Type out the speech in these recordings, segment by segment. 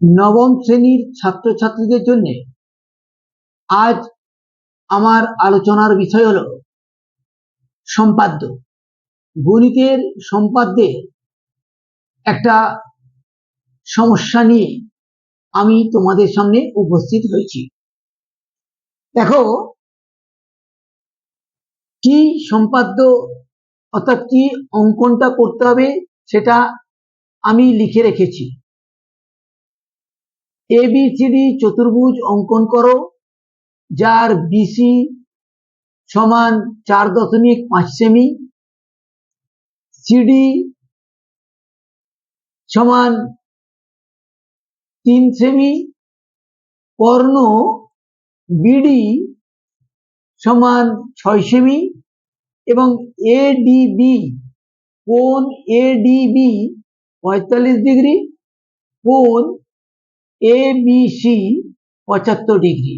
নবম শ্রেণির ছাত্রছাত্রীদের জন্য আজ আমার আলোচনার বিষয় হল সম্পাদ্য। গণিতের সম্পাদ্যে একটা সমস্যা নিয়ে আমি তোমাদের সামনে উপস্থিত হয়েছি। দেখো, কি সম্পাদ্য অর্থাৎ কি অঙ্কনটা করতে হবে সেটা আমি লিখে রেখেছি। এ বি সি চতুর্ভুজ অঙ্কন করো, যার বিসি সমান চার দশমিক পাঁচ সেমি সিডি সমান তিন সেমি, কর্ণ বিডি সমান ছয় সেমি এবং এডিবি কোন এডিবি পঁয়তাল্লিশ ডিগ্রি, কোণ এ বিসি পঁচাত্তর ডিগ্রি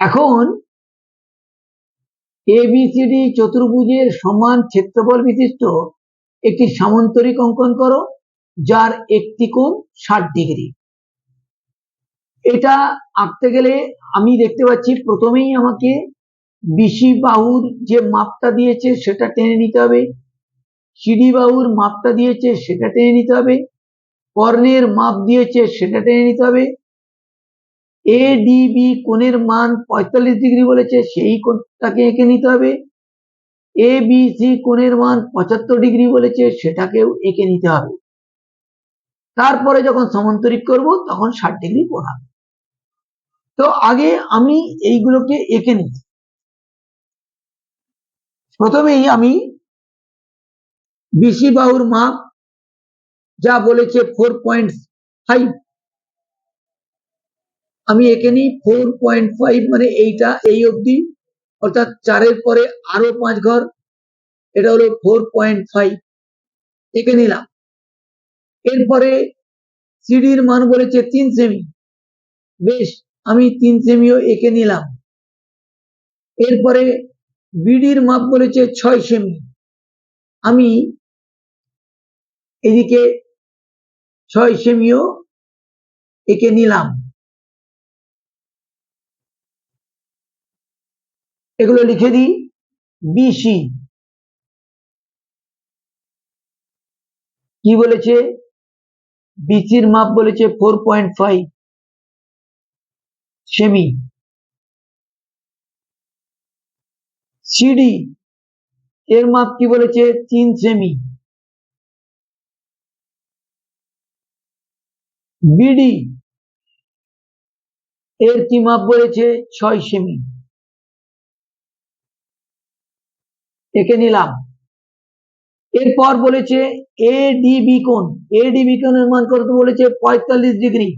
এখন এবিসিডি চতুর্ভুজের সমান ক্ষেত্রফল বিশিষ্ট একটি সামান্তরিক অঙ্কন করো, যার একটি কোণ ষাট ডিগ্রি এটা আঁকতে গেলে আমি দেখতে পাচ্ছি প্রথমেই আমাকে বিসি বাহুর যে মাপটা দিয়েছে সেটা টেনে নিতে হবে সিডি বাহুর মাপটা দিয়েছে সেটা টেনে নিতে হবে কর্ণের মাপ দিয়েছে, সেটা টেনে নিতে হবে। এ ডিবি কোণের মান পঁয়তাল্লিশ ডিগ্রি বলেছে, সেই কোণটাকে এঁকে নিতে হবে। এ বি সি কোণের মান পঁচাত্তর ডিগ্রি বলেছে, সেটাকেও এঁকে নিতে হবে। তারপরে যখন সমান্তরিক করব, তখন ষাট ডিগ্রি কোণ তো আগে আমি এইগুলোকে এঁকে নিই। প্রথমেই আমি বিসি বাহুর মাপ যা বলেছে ফোর পয়েন্ট ফাইভ আমি এঁকে নিই ফোর পয়েন্ট ফাইভ মানে এইটা, এই অবধি, অর্থাৎ চারের পরে আরও পাঁচ ঘর, এটা হলো ফোর পয়েন্ট ফাইভ এঁকে নিলাম। এরপরে সিডির মান বলেছে তিন সেমি। বেশ, আমি তিন সেমিও এঁকে নিলাম। এরপরে বিডির মাপ বলেছে ছয় সেমি। আমি এদিকে ছয় সেমিও একে নিলাম। এগুলো লিখে দিই। বিসি কি বলেছে? বিসির মাপ বলেছে ফোর পয়েন্ট ফাইভ সেমি। সিডি এর মাপ কি বলেছে? তিন সেমি। বিডি। এর কি মাপ বলেছে? ছয় সেমি। এঁকে নিলাম। এরপর বলেছে এ ডিবি কোণ। এ ডিবি কোণের মান করতে বলেছে? পঁয়তাল্লিশ ডিগ্রি।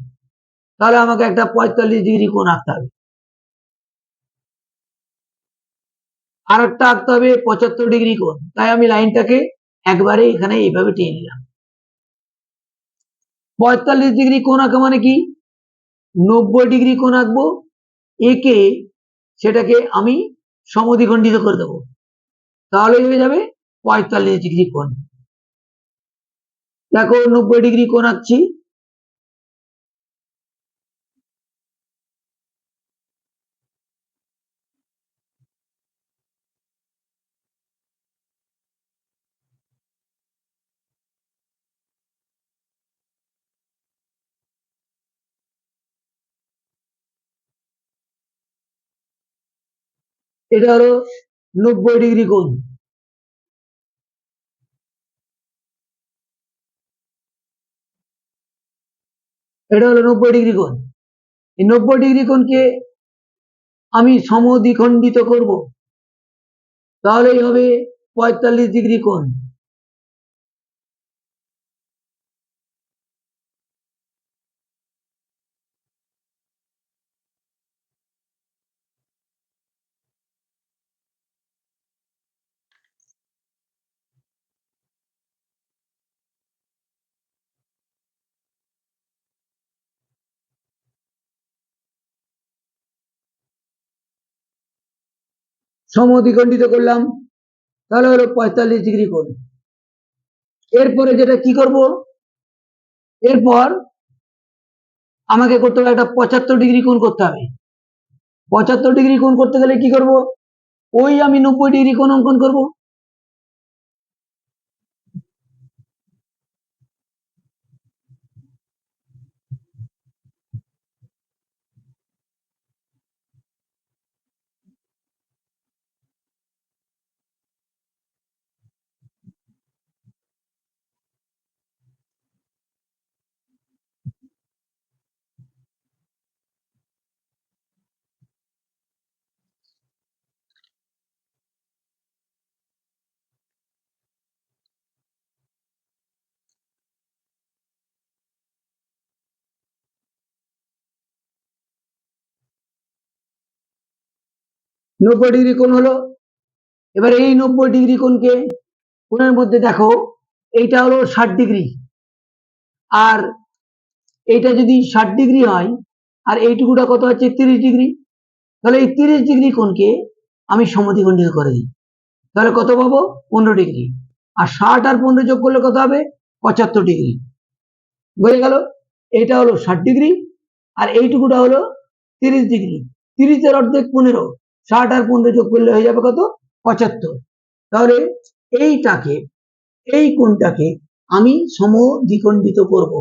তাহলে আমাকে একটা পঁয়তাল্লিশ ডিগ্রি কোণ আঁকতে হবে। আর একটা আঁকতে হবে পঁচাত্তর ডিগ্রি কোণ। তাই আমি লাইনটাকে একবারে এখানে এইভাবে টেনে নিলাম। পঁয়তাল্লিশ ডিগ্রি কোন আঁকা মানে কি? নব্বই ডিগ্রি কোন আঁকবো, একে সেটাকে আমি সমদ্বিখণ্ডিত করে দেবো। তাহলে হয়ে যাবে পঁয়তাল্লিশ ডিগ্রি কোন দেখো, নব্বই ডিগ্রি কোন আঁকছি। এটা হলো নব্বই ডিগ্রি কোণ। এটা হলো নব্বই ডিগ্রি কোণ। এই নব্বই ডিগ্রি কোণকে আমি সমদ্বিখণ্ডিত করব। তাহলেই হবে পঁয়তাল্লিশ ডিগ্রি কোণ। সমদ্বিখণ্ডিত করলাম, তাহলে হলো পঁয়তাল্লিশ ডিগ্রি কোণ। এরপরে যেটা কি করব? এরপর আমাকে করতে হবে একটা পঁচাত্তর ডিগ্রি কোণ করতে হবে। পঁচাত্তর ডিগ্রি কোণ করতে গেলে কি করব? ওই আমি নব্বই ডিগ্রি কোণ অঙ্কন করব। নব্বই ডিগ্রি কোণ হলো। এবার এই নব্বই ডিগ্রি কোণকে কোণের মধ্যে দেখো, এইটা হলো ষাট ডিগ্রি। আর এইটা যদি ষাট ডিগ্রি হয়, আর এইটুকুটা কত হচ্ছে? তিরিশ ডিগ্রি। তাহলে এই তিরিশ ডিগ্রি কোণকে আমি সমদ্বিখণ্ডিত করে দিই। তাহলে কত পাবো? পনেরো ডিগ্রি। আর ষাট আর পনেরো যোগ করলে কত হবে? পঁচাত্তর ডিগ্রি। বোঝা গেল? এটা হলো ষাট ডিগ্রি। আর এইটুকুটা হলো তিরিশ ডিগ্রি। তিরিশের অর্ধেক পনেরো। ষাট আর পনেরো যোগ করলে হয়ে যাবে কত? পঁচাত্তর। তাহলে এইটাকে, এই কোণটাকে আমি সমদ্বিখণ্ডিত করব।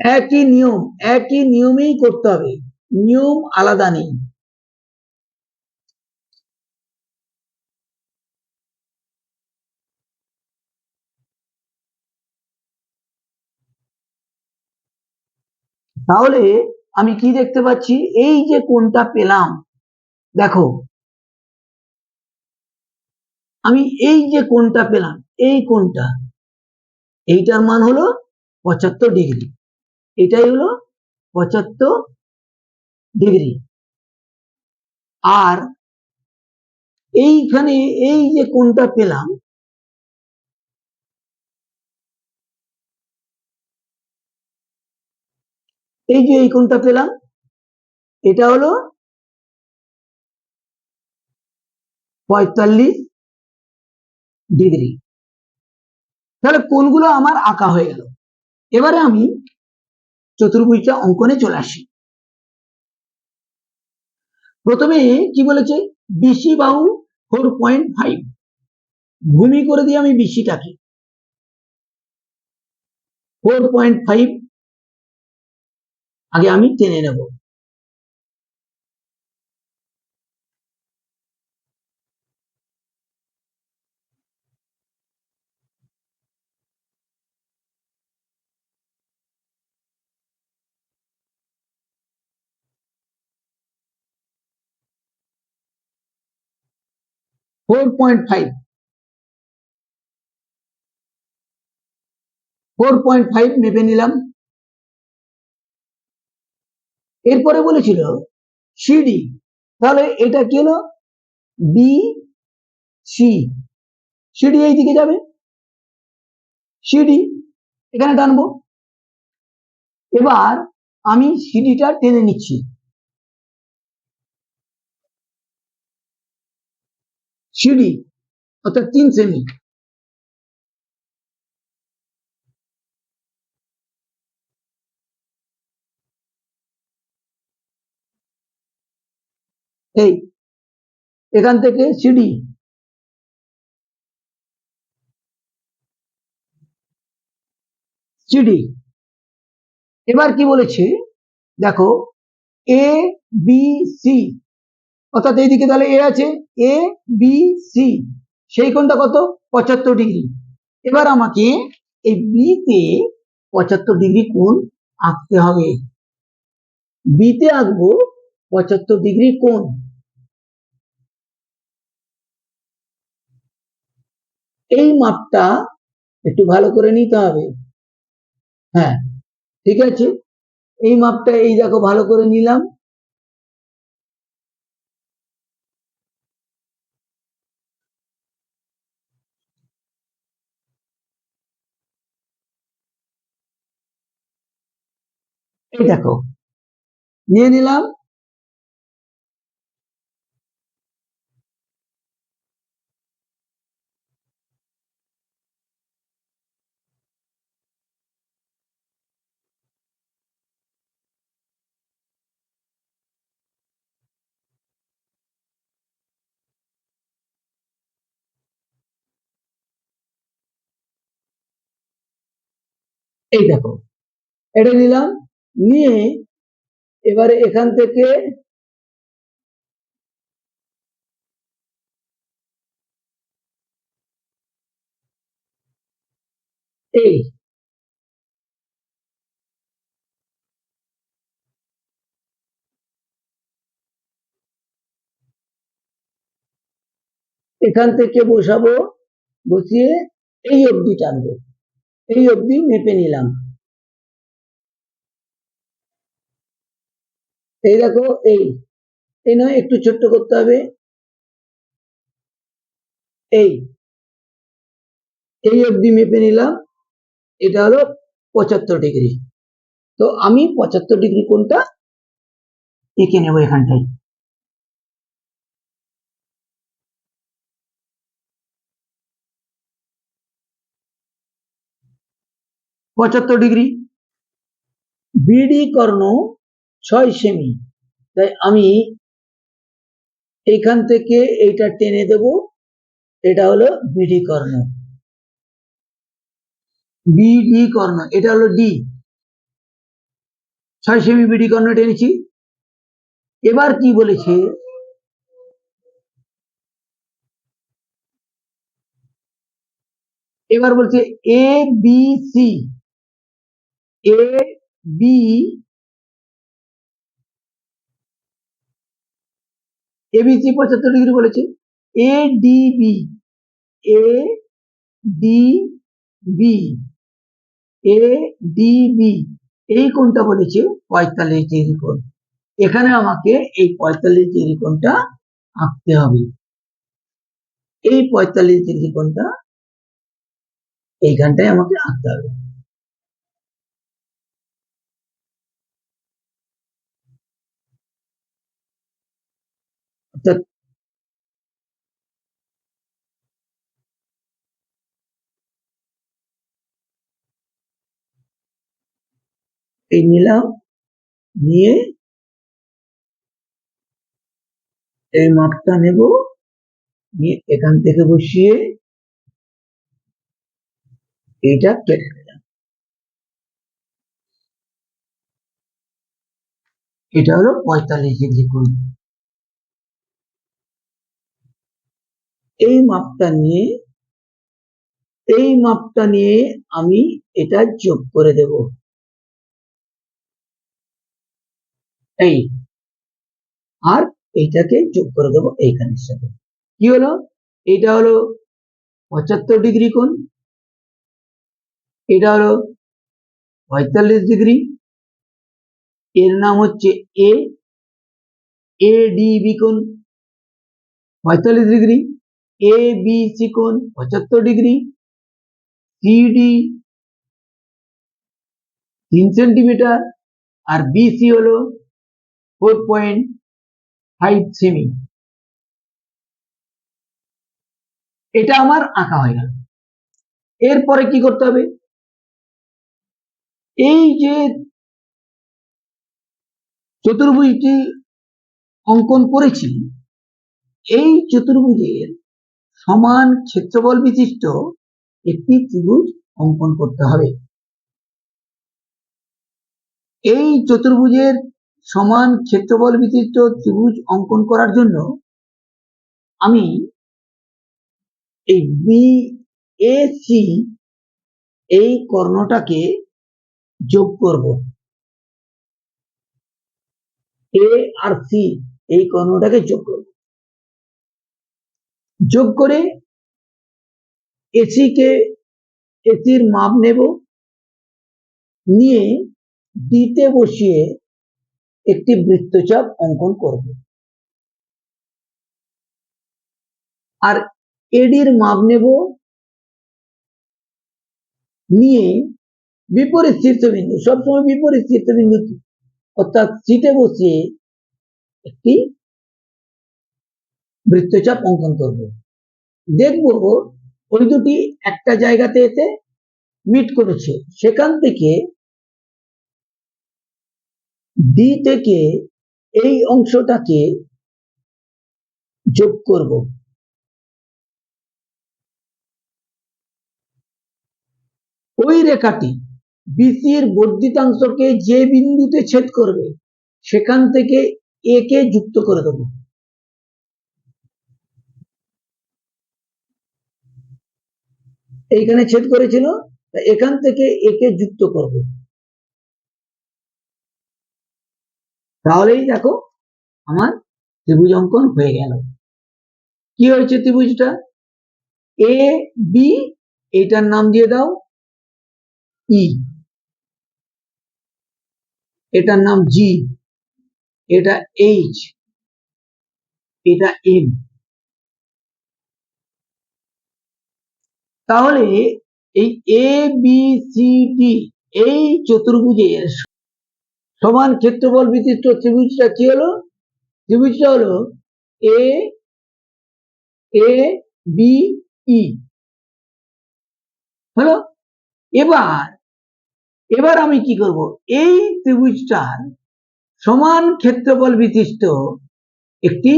একই নিয়ম, একই নিয়মেই করতে হবে। নিয়ম আলাদা নেই। তাহলে আমি কি দেখতে পাচ্ছি? এই যে কোনটা পেলাম, দেখো। আমি এই যে কোনটা পেলাম, এই কোনটা এইটার মান হলো পঁচাত্তর ডিগ্রি। এটাই হলো পঁচাত্তর ডিগ্রি। আর এইখানে এই যে কোনটা পেলাম এই যে এই কোনটা পেলাম, এটা হলো পঁয়তাল্লিশ ডিগ্রি। তাহলে কোনগুলো আমার আঁকা হয়ে গেল। এবারে আমি চতুর্ভুজটা অঙ্কনে চলে আসি। প্রথমে কি বলেছে? বিসি বাহু ফোর পয়েন্ট ফাইভ ভূমি করে দিয়ে আমি বিসিটাকে ফোর পয়েন্ট ফাইভ আগে আমি টেনে নেব। Four point five four point five মেপে নিলাম। এরপরে বলেছিল, সিডি। তাহলে এটা কি হলো? B, C. সিডি এই দিকে যাবে। সিডি, এখানে টানবো। এবার আমি সিডিটা টেনে নিচ্ছি। সিডি, অর্থাৎ তিন সেমি এই, এখান থেকে সিডি সিডি এবার কি বলেছে? দেখো এ বি সি অর্থাৎ এইদিকে তাহলে এ আছে এ বি সি সেই কোণটা কত? পঁচাত্তর ডিগ্রি। এবার আমাকে এই বিতে পঁচাত্তর ডিগ্রি কোণ আঁকতে হবে। বিতে আঁকবো পঁচাত্তর ডিগ্রি কোণ। এই মাপটা একটু ভালো করে নিতে হবে। হ্যাঁ ঠিক আছে? এই মাপটা এই দেখো, ভালো করে নিলাম। এই দেখো, নিয়ে নিলাম। এই দেখো। এটা নিলাম, নিয়ে এবারে এখান থেকে এই এখান থেকে বসাবো, বসিয়ে এই অবধি টানবো। এই অবধি মেপে নিলাম। এই দেখো, এই এই নয়, একটু ছোট্ট করতে হবে। এই এই অবধি মেপে নিলাম। এটা হলো পঁচাত্তর ডিগ্রি। তো আমি পঁচাত্তর ডিগ্রি কোনটা এঁকে নেব এখানটায়। পঁচাত্তর ডিগ্রি। বিডি কর্ণ ছয় সেমি। তাই আমি এইখান থেকে এইটা টেনে দেব। এটা হলো বিডি কর্ণ। বিডি কর্ণ, এটা হলো ডি। ছয় সেমি বিডি কর্ণ টেনেছি। এবার কি বলেছে? এবার বলছে A B C. A B ABC পঁচাত্তর ডিগ্রি বলেছে। A D B A D B A D B এই কোণটা বলেছে পঁয়তাল্লিশ ডিগ্রি কোণ। এখানে আমাকে এই পঁয়তাল্লিশ ডিগ্রি কোণটা আঁকতে হবে। এই পঁয়তাল্লিশ ডিগ্রি কোণটা এইখানটায় আমাকে আঁকতে হবে অর্থাৎ এই নিলাম, নিয়ে এই মাপটা নেব, নিয়ে এখান থেকে বসিয়ে এইটা কেটে নিলাম। এটা হলো পঁয়তাল্লিশ ডিগ্রি কোণ। এই মাপটা নিয়ে, এই মাপটা নিয়ে আমি এটা যোগ করে দেব। এই আর এইটাকে যোগ করে দেবো এইখানের সাথে কি হলো? এটা হলো পঁচাত্তর ডিগ্রি কোণ। এটা হলো পঁয়তাল্লিশ ডিগ্রি। এর নাম হচ্ছে এ এ ডি বি কোণ পঁয়তাল্লিশ ডিগ্রি। এ বি সি কোণ পঁচাত্তর ডিগ্রি। সিডি তিন সেন্টিমিটার। আর বিসি হলো ফোর পয়েন্ট ফাইভ সেমি এটা আমার আঁকা হয়ে গেল এরপরে কি করতে হবে? এই যে চতুর্ভুজটি অঙ্কন করেছি, এই চতুর্ভুজের সমান ক্ষেত্রফল বিশিষ্ট একটি ত্রিভুজ অঙ্কন করতে হবে। এই চতুর্ভুজের সমান ক্ষেত্রফল বিশিষ্ট ত্রিভুজ অঙ্কন করার জন্য আমি এই বি এ সি এই কর্ণটাকে যোগ করব। এ আর সি এই কর্ণটাকে যোগ করব। যোগ করে এসি কে এসির মাপ নেব। নিয়ে দিতে বসিয়ে একটি বৃত্তচাপ অঙ্কন করব। আর এডির মাপ নেব। নিয়ে বিপরীত শীর্ষবিন্দু, সবসময় বিপরীত শীর্ষবিন্দু অর্থাৎ সিটে বসিয়ে একটি বৃত্তচাপ অঙ্কন করব। দেখব ওই দুটি একটা জায়গাতে এতে মিট করেছে। সেখান থেকে ডি থেকে এই অংশটাকে যোগ করব। ওই রেখাটি বিসির বর্ধিতাংশকে যে বিন্দুতে ছেদ করবে, সেখান থেকে এ কে যুক্ত করে দেবো। এইখানে ছেদ করেছিল এখান থেকে একে যুক্ত করব। তাহলেই দেখো আমার ত্রিভুজ অঙ্কন হয়ে গেল। কি হয়েছে ত্রিভুজটা? এ বি এটার নাম দিয়ে দাও ই এটার নাম জি এটা এইচ এটা এম তাহলে এই এ বি সি ডি এই চতুর্ভুজের সমান ক্ষেত্রফল বিশিষ্ট ত্রিভুজটা কি হলো? ত্রিভুজটা হলো এ বি ই হলো? এবার এবার আমি কি করব? এই ত্রিভুজটার সমান ক্ষেত্রফল বিশিষ্ট একটি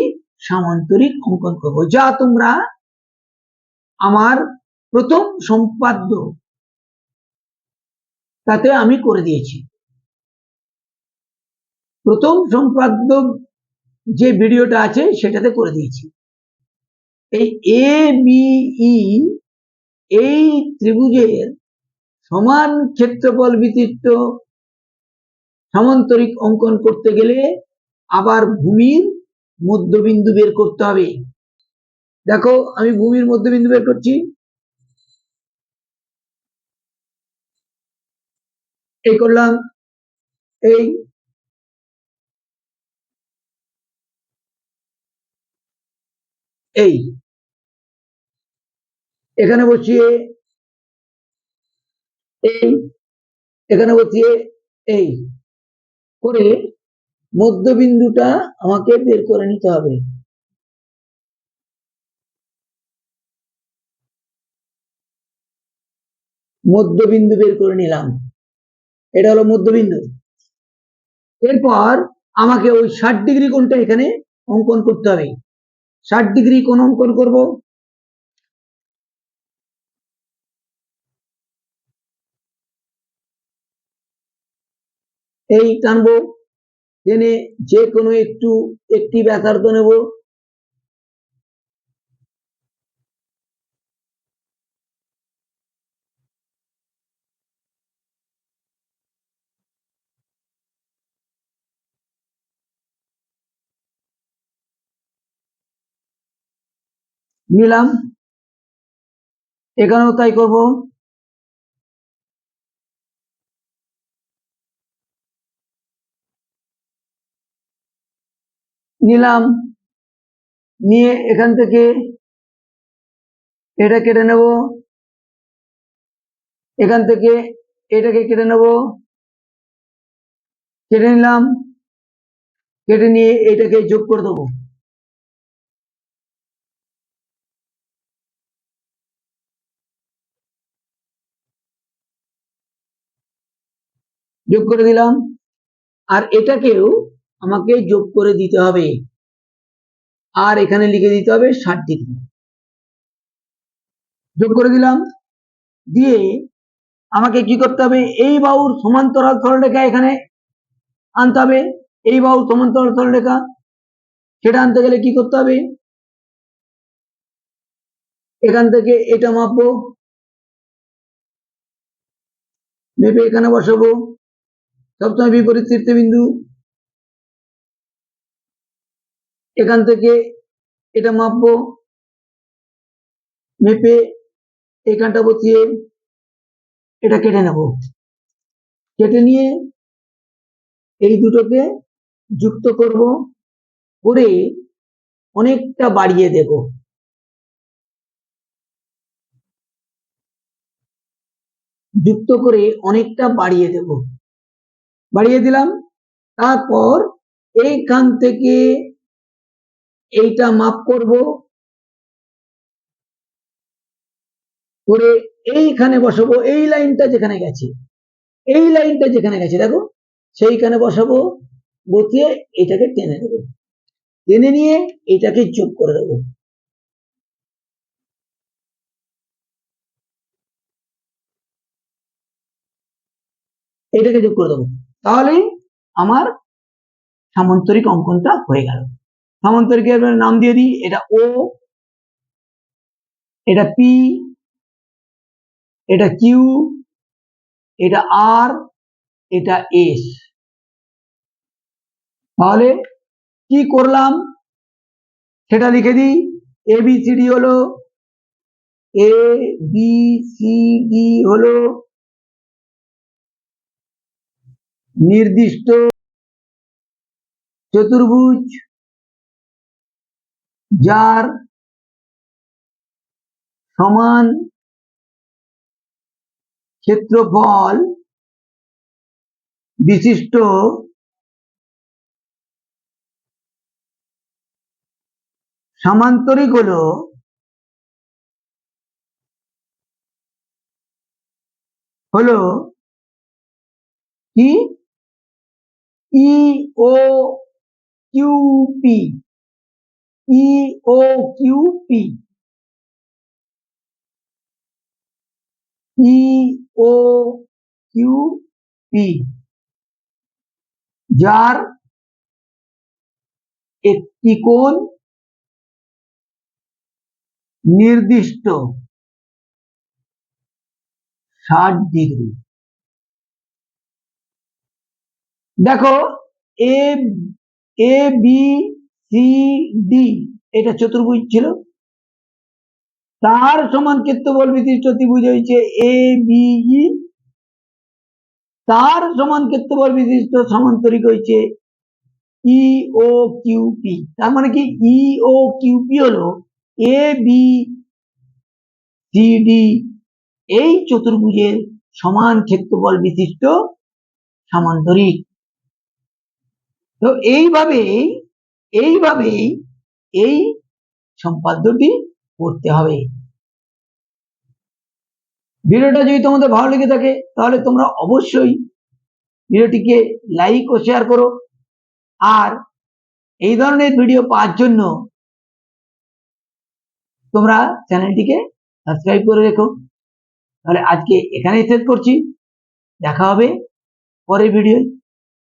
সামান্তরিক অঙ্কন করব, যা তোমরা আমার প্রথম সম্পাদ্য তাতে আমি করে দিয়েছি। প্রথম সম্পাদ্য যে ভিডিওটা আছে সেটাতে করে দিয়েছি। এই এ, বি এই ত্রিভুজের সমান ক্ষেত্রফল বিশিষ্ট সামান্তরিক অঙ্কন করতে গেলে আবার ভূমির মধ্যবিন্দু বের করতে হবে। দেখো, আমি ভূমির মধ্যবিন্দু বের করছি। এই করলাম, এই এই। এখানে বসিয়ে এই। এখানে বসিয়ে এই। করে মধ্যবিন্দুটা আমাকে বের করে নিতে হবে। মধ্যবিন্দু বের করে নিলাম। এটা হলো মধ্যবিন্দু। এরপর আমাকে ওই ষাট ডিগ্রি কোণটা এখানে অঙ্কন করতে হবে। ষাট ডিগ্রি কোন অঙ্কন করব। এই টানবো। টেনে যে কোনো একটু একটি ব্যাসার্ধ নেব। নিলাম। এখানেও তাই করব। নিলাম। নিয়ে এখান থেকে এটা কেটে নেব। এখান থেকে এটাকে কেটে নেব। কেটে নিলাম। কেটে নিয়ে এটাকে যোগ করে দেবো। যোগ করে দিলাম। আর এটাকেও আমাকে যোগ করে দিতে হবে। আর এখানে লিখে দিতে হবে ষাট ডিগ্রি। যোগ করে দিলাম। দিয়ে আমাকে কি করতে হবে? এই বাহুর সমান্তরাল সরলরেখা এখানে আনতে হবে। এই বাহুর সমান্তরাল সরলরেখা সেটা আনতে গেলে কি করতে হবে? এখান থেকে এটা মাপবো। মেপে এখানে বসাবো। সবসময় বিপরীত বিন্দু এখান থেকে এটা মাপবো, মেপে এখানটা বসিয়ে এটা কেটে নেব। কেটে নিয়ে এই দুটোকে যুক্ত করব করে অনেকটা বাড়িয়ে দেব। যুক্ত করে অনেকটা বাড়িয়ে দেব। বাড়িয়ে দিলাম। তারপর এইখান থেকে এইটা মাপ করব। করে এইখানে বসাবো, এই লাইনটা যেখানে গেছে। এই লাইনটা যেখানে গেছে, দেখো, সেইখানে বসাবো, বসিয়ে এটাকে টেনে দেবো। টেনে নিয়ে এটাকে চুপ করে দেবো। এটাকে যোগ করে দেবো। তাহলে আমার সামান্তরিক অঙ্কনটা হয়ে গেল। সামান্তরিকের নাম দিয়ে দিই, এটা ও এটা পি এটা কিউ এটা আর এটা এস তাহলে কি করলাম? সেটা লিখে দিই এ বি সি ডি হলো এ বি সি ডি হলো নির্দিষ্ট চতুর্ভুজ যার সমান ক্ষেত্রফল বিশিষ্ট সামান্তরিক হলো হলো কি? E O Q E O Q E O Q P একটি কোণ নির্দিষ্ট ষাট ডিগ্রি। দেখো A A B C D এটা চতুর্ভুজ ছিল। তার সমান ক্ষেত্রফল বিশিষ্ট ত্রিভুজ হয়েছে এ বি ই তার সমান ক্ষেত্রফল বিশিষ্ট সমান্তরিক হয়েছে ই ও কিউপি তার মানে কি? ই ও কিউপি হলো এ বি সি ডি এই চতুর্ভুজের সমান ক্ষেত্রফল বিশিষ্ট সামান্তরিক। তো এইভাবেই এইভাবেই এই সম্পাদ্যটি করতে হবে। ভিডিওটা যদি তোমাদের ভালো লেগে থাকে, তাহলে তোমরা অবশ্যই ভিডিওটিকে লাইক ও শেয়ার করো। আর এই ধরনের ভিডিও পাওয়ার জন্য তোমরা চ্যানেলটিকে সাবস্ক্রাইব করে রেখো। তাহলে আজকে এখানেই শেষ করছি। দেখা হবে পরের ভিডিওয়।